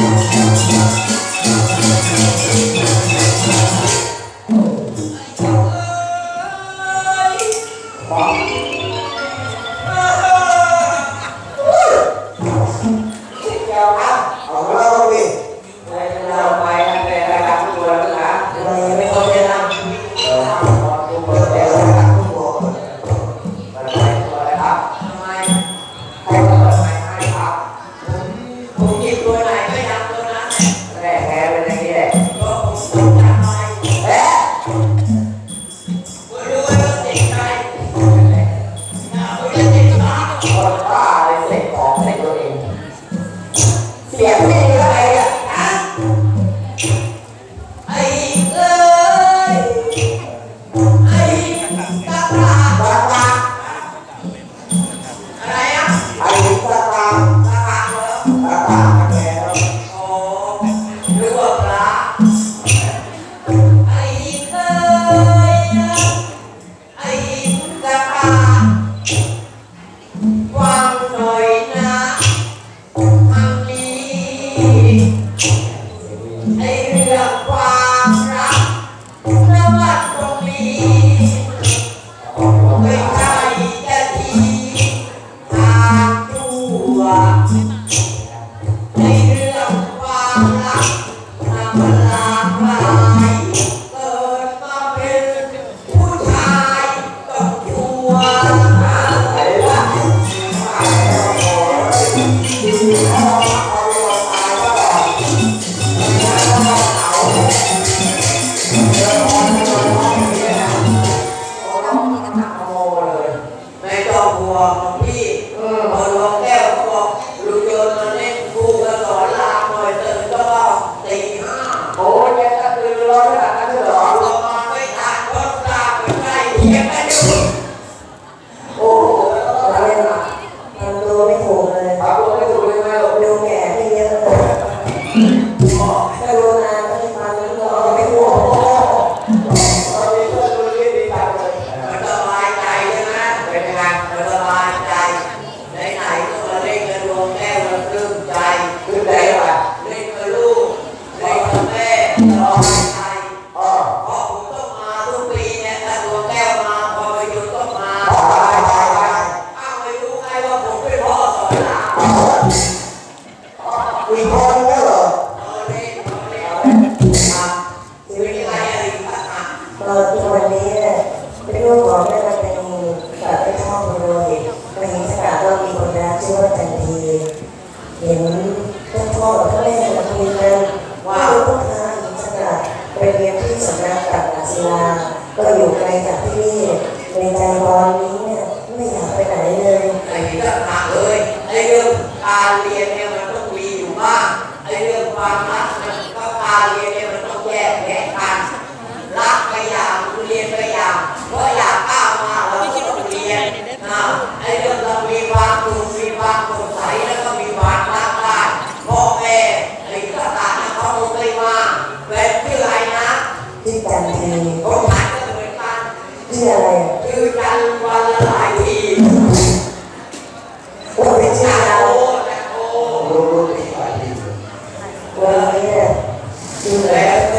よしよしよし。 ที เห็นพวกพ่อกับพ่อแม่มาคุยกันว่าลูกค้าหญิงสกัดไปเรียนที่สำนักตักนักศิลาก็อยู่ไกลจากที่นี่ในใจตอนนี้เนี่ยไม่อยากไปไหนเลยไอ้เรื่องหางเลยไอ้เรื่องการเรียนเนี่ยมันต้องมีอยู่บ้างไอ้เรื่องความรักก็การเรียนเนี่ย Leva